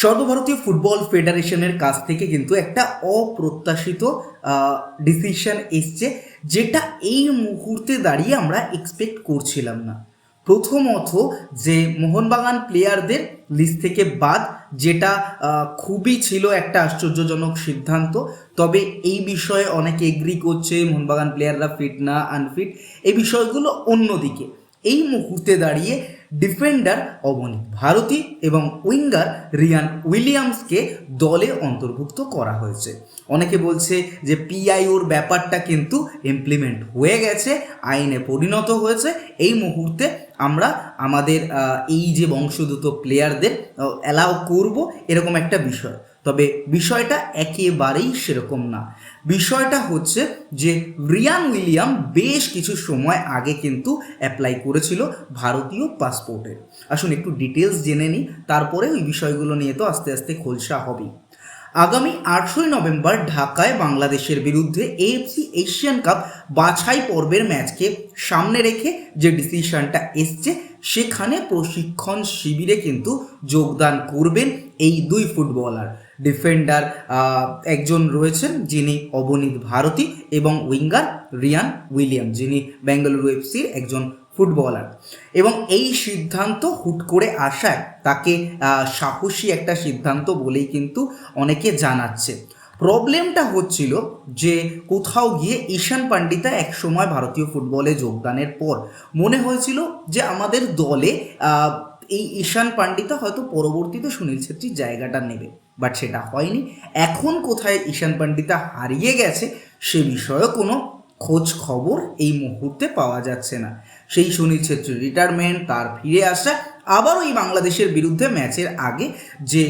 সর্বভারতীয় ফুটবল ফেডারেশনের কাছ থেকে কিন্তু একটা অপ্রত্যাশিত ডিসিশন এসছে, যেটা এই মুহূর্তে দাঁড়িয়ে আমরা এক্সপেক্ট করছিলাম না। প্রথমত যে মোহনবাগান প্লেয়ারদের লিস্ট থেকে বাদ, যেটা খুবই ছিল একটা আশ্চর্যজনক সিদ্ধান্ত, তবে এই বিষয়ে অনেকে এগ্রি করছে, মোহনবাগান প্লেয়াররা ফিট না আনফিট এই বিষয়গুলো অন্যদিকে। এই মুহূর্তে দাঁড়িয়ে ডিফেন্ডার অবনী ভারতী এবং উইঙ্গার রিয়ান উইলিয়ামসকে দলে অন্তর্ভুক্ত করা হয়েছে। অনেকে বলছে যে পিআইওর ব্যাপারটা কিন্তু ইমপ্লিমেন্ট হয়ে গেছে, আইনে পরিণত হয়েছে। এই মুহূর্তে আমরা আমাদের এই যে বংশোদ্ভূত প্লেয়ারদের অ্যালাউ করব এরকম একটা বিষয়। তবে বিষয়টা একেবারেই সেরকম না। বিষয়টা হচ্ছে যে রিয়ান উইলিয়াম বেশ কিছু সময় আগে কিন্তু অ্যাপ্লাই করেছিল ভারতীয় পাসপোর্টে আসুন একটু ডিটেলস জেনে নিই, তারপরে ওই বিষয়গুলো নিয়ে তো আস্তে আস্তে খোলসা হবেই। আগামী আটশোই নভেম্বর ঢাকায় বাংলাদেশের বিরুদ্ধে এএফসি এশিয়ান কাপ বাছাই পর্বের ম্যাচকে সামনে রেখে যে ডিসিশনটা এসছে, সেখানে প্রশিক্ষণ শিবিরে কিন্তু যোগদান করবেন এই দুই ফুটবলার। ডিফেন্ডার একজন রয়েছেন যিনি অবনীত ভারতী এবং উইঙ্গার রিয়ান উইলিয়াম, যিনি বেঙ্গালুরু এফসির একজন ফুটবলার। এবং এই সিদ্ধান্ত হুট করে আসায় তাকে সাহসী একটা সিদ্ধান্ত বলেই কিন্তু অনেকে জানাচ্ছে। প্রবলেমটা হচ্ছিল যে কোথাও গিয়ে ঈশান পান্ডিতা এক সময় ভারতীয় ফুটবলে যোগদানের পর মনে হয়েছিল যে আমাদের দলে এই ঈশান পান্ডিতা হয়তো পরবর্তীতে সুনীল ছেত্রীর জায়গাটা নেবে। বাট সেটা হয়নি। এখন কোথায় ঈশান পান্ডিতা হারিয়ে গেছে, সে বিষয়ে কোনো খোঁজ খবর এই মুহূর্তে পাওয়া যাচ্ছে না। সেই সুনীল ছেত্রীর রিটায়ারমেন্ট তার ফিরে আসা, আবারও এই বাংলাদেশের বিরুদ্ধে ম্যাচের আগে যে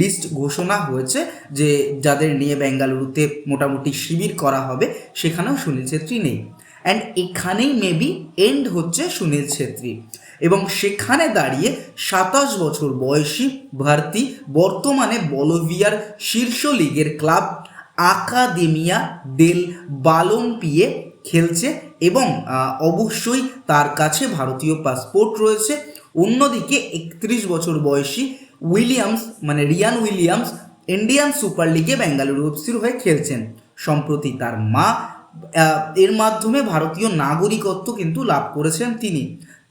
লিস্ট ঘোষণা হয়েছে যে যাদের নিয়ে বেঙ্গালুরুতে মোটামুটি শিবির করা হবে, সেখানেও সুনীল ছেত্রী নেই। অ্যান্ড এখানেই মেবি এন্ড হচ্ছে সুনীল ছেত্রী। এবং সেখানে দাঁড়িয়ে সাতাশ বছর বয়সী ভারতী বর্তমানে বলোভিয়ার শীর্ষ লিগের ক্লাব আকাদেমিয়া দেল বালম্পিয়ে খেলছে এবং অবশ্যই তার কাছে ভারতীয় পাসপোর্ট রয়েছে। অন্যদিকে একত্রিশ বছর বয়সী উইলিয়ামস মানে রিয়ান উইলিয়ামস ইন্ডিয়ান সুপার লিগে বেঙ্গালুরু এফসির হয়ে খেলছেন। সম্প্রতি তার মা এর মাধ্যমে ভারতীয় নাগরিকত্ব কিন্তু লাভ করেছেন তিনি।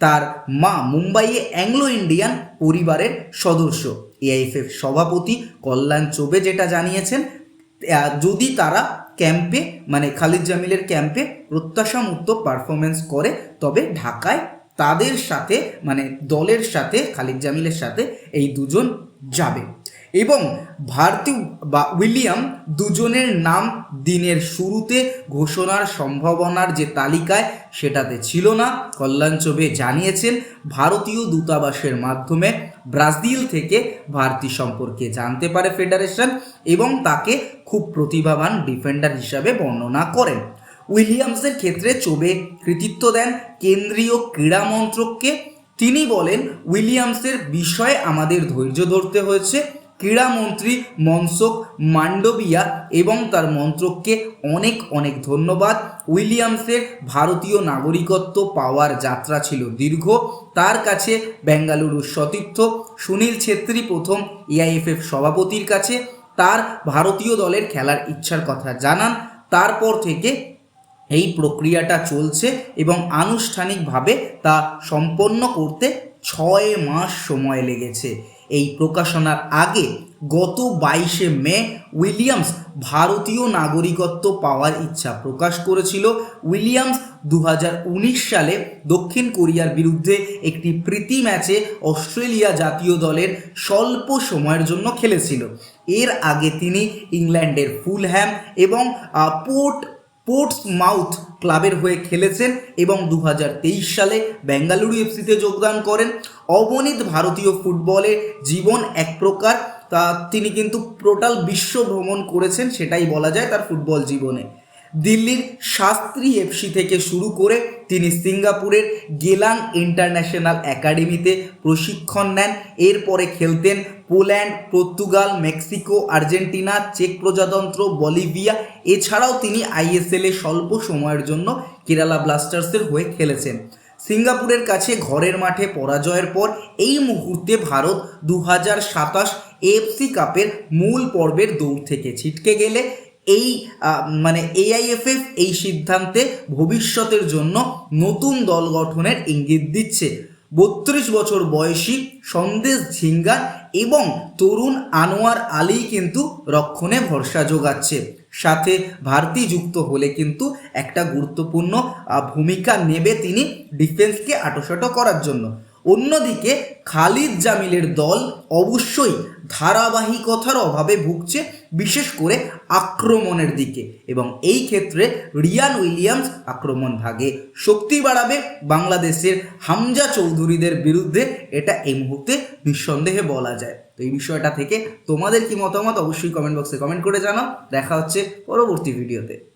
তার মা মুম্বাইয়ে অ্যাংলো ইন্ডিয়ান পরিবারের সদস্য। এআইএফএফ সভাপতি কল্যাণ চোবে যেটা জানিয়েছেন যদি তারা ক্যাম্পে মানে খালিদ জামিলের ক্যাম্পে প্রত্যাশামুক্ত পারফরমেন্স করে, তবে ঢাকায় তাদের সাথে মানে দলের সাথে, খালিদ জামিলের সাথে এই দুজন যাবে। এবং ভারতী বা উইলিয়াম দুজনের নাম দিনের শুরুতে ঘোষণার সম্ভাবনার যে তালিকায় সেটাতে ছিল না, কল্যাণ চৌবে জানিয়েছেন, ভারতীয় দূতাবাসের মাধ্যমে ব্রাজিল থেকে ভারতী সম্পর্কে জানতে পারে ফেডারেশন এবং তাকে খুব প্রতিভাবান ডিফেন্ডার হিসাবে বর্ণনা করেন। উইলিয়ামসের ক্ষেত্রে চোবে কৃতিত্ব দেন কেন্দ্রীয় ক্রীড়া মন্ত্রককে। তিনি বলেন, উইলিয়ামসের বিষয়ে আমাদের ধৈর্য ধরতে হয়েছে ক্রীড়ামন্ত্রী মনসুখ মান্ডবিয়া এবং তার মন্ত্রককে অনেক অনেক ধন্যবাদ। উইলিয়ামসের ভারতীয় নাগরিকত্ব পাওয়ার যাত্রা ছিল দীর্ঘ। তার কাছে বেঙ্গালুরুর সতীর্থ সুনীল ছেত্রী প্রথম এআইএফএফ সভাপতির কাছে। তার ভারতীয় দলের খেলার ইচ্ছার কথা জানান। তারপর থেকে এই প্রক্রিয়াটা চলছে এবং আনুষ্ঠানিকভাবে তা সম্পন্ন করতে ছয় মাস সময় লেগেছে। এই প্রকাশনার আগে গত বাইশে মে উইলিয়ামস ভারতীয় নাগরিকত্ব পাওয়ার ইচ্ছা প্রকাশ করেছিল। উইলিয়ামস দু হাজার উনিশ সালে দক্ষিণ কোরিয়ার বিরুদ্ধে একটি প্রীতি ম্যাচে অস্ট্রেলিয়া জাতীয় দলের স্বল্প সময়ের জন্য খেলেছিল। এর আগে তিনি ইংল্যান্ডের ফুলহ্যাম এবং পোর্ট পোর্টস মাউথ ক্লাবের হয়ে খেলেছেন এবং দু হাজার তেইশ সালে বেঙ্গালুরু এফসিতে যোগদান করেন। অবনীত ভারতীয় ফুটবলে জীবন এক প্রকার। তা তিনি কিন্তু টোটাল বিশ্ব ভ্রমণ করেছেন, সেটাই বলা যায় তার ফুটবল জীবনে। দিল্লির শাস্ত্রী এফসি থেকে শুরু করে তিনি সিঙ্গাপুরের গেলাং ইন্টারন্যাশনাল একাডেমিতে প্রশিক্ষণ নেন। এরপরে খেলতেন পোল্যান্ড, পর্তুগাল, মেক্সিকো, আর্জেন্টিনা, চেক প্রজাতন্ত্র, বলিভিয়া। এছাড়াও তিনি আইএসএল স্বল্প সময়ের জন্য কেরালা ব্লাস্টার্সের হয়ে খেলেছেন। সিঙ্গাপুরের কাছে ঘরের মাঠে পরাজয়ের পর এই মুহূর্তে ভারত দু হাজার সাতাশ এএফসি কাপের মূল পর্বের দৌড় থেকে ছিটকে গেলে এই মানে এআইএফএফ এই সিদ্ধান্তে ভবিষ্যতের জন্য নতুন দল গঠনের ইঙ্গিত দিচ্ছে। বত্রিশ বছর বয়সী সন্দেশ ঝিঙ্গা এবং তরুণ আনোয়ার আলী কিন্তু রক্ষণে ভরসা যোগাচ্ছে। সাথে ভারতী যুক্ত হলে কিন্তু একটা গুরুত্বপূর্ণ ভূমিকা নেবে তিনি ডিফেন্সকে আটোসাটো করার জন্য। অন্যদিকে খালিদ জামিলের দল অবশ্যই ধারাবাহিকতার অভাবে ভুগছে, বিশেষ করে আক্রমণের দিকে। এবং এই ক্ষেত্রে রিয়ান উইলিয়ামস আক্রমণ ভাগে শক্তি বাড়াবে বাংলাদেশের হামজা চৌধুরীদের বিরুদ্ধে। এটা এই মুহূর্তে নিঃসন্দেহে বলা যায়। তো এই বিষয়টা থেকে তোমাদের কি মতামত অবশ্যই কমেন্ট বক্সে কমেন্ট করে জানাও। দেখা হচ্ছে পরবর্তী ভিডিওতে।